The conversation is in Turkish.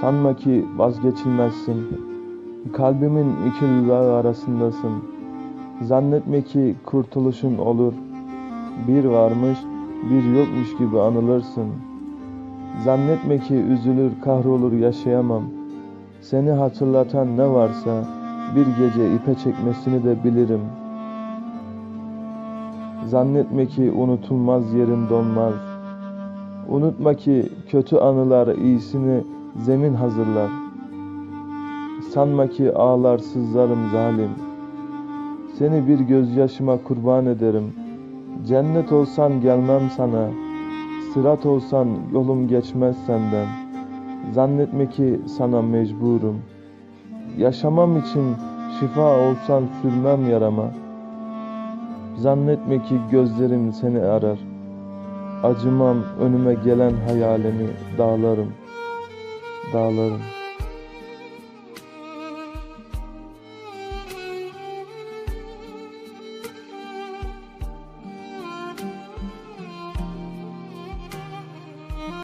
Sanma ki vazgeçilmezsin. Kalbimin iki dudağı arasındasın. Zannetme ki kurtuluşun olur. Bir varmış, bir yokmuş gibi anılırsın. Zannetme ki üzülür, kahrolur yaşayamam. Seni hatırlatan ne varsa bir gece ipe çekmesini de bilirim. Zannetme ki unutulmaz yerin donmaz. Unutma ki kötü anılar iyisini zemin hazırlar. Sanma ki ağlar sızlarım zalim. Seni bir gözyaşıma kurban ederim. Cennet olsan gelmem sana. Sırat olsan yolum geçmez senden. Zannetme ki sana mecburum. Yaşamam için şifa olsan sürmem yarama. Zannetme ki gözlerim seni arar. Acımam önüme gelen hayalini dağlarım. Dağlarım.